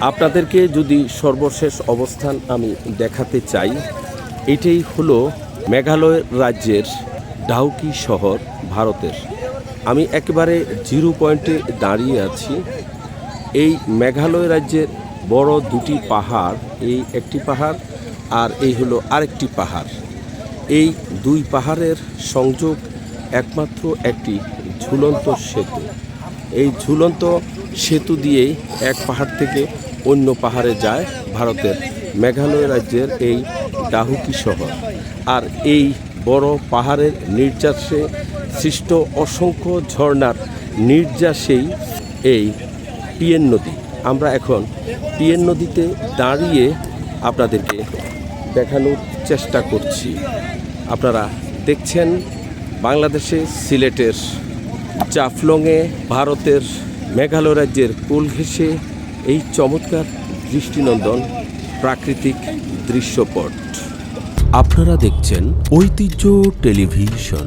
আপনাদেরকে যদি সর্বশেষ অবস্থান আমি দেখাতে চাই, এটাই হলো মেঘালয় রাজ্যের ডাউকি শহর, ভারতের। আমি একেবারে জিরো পয়েন্টে দাঁড়িয়ে আছি। এই মেঘালয় রাজ্যের বড় দুটি পাহাড়, এই একটি পাহাড় আর এই হলো আরেকটি পাহাড়। এই দুই পাহাড়ের সংযোগ একমাত্র একটি ঝুলন্ত সেতু। এই ঝুলন্ত সেতু দিয়েই এক পাহাড় থেকে অন্য পাহাড়ে যায় ভারতের মেঘালয় রাজ্যের এই ডাহুকি শহর। আর এই বড় পাহাড়ের নির্যাসে সৃষ্ট অসংখ্য ঝর্ণার নির্যাসেই এই পিএন নদী। আমরা এখন পিএন নদীতে দাঁড়িয়ে আপনাদেরকে দেখানোর চেষ্টা করছি। আপনারা দেখছেন বাংলাদেশে সিলেটের জাফলংয়ে ভারতের মেঘালয় রাজ্যের কুল ঘেঁষে এই চমৎকার দৃষ্টিনন্দন প্রাকৃতিক দৃশ্যপট। আপনারা দেখছেন ঐতিহ্য টেলিভিশন।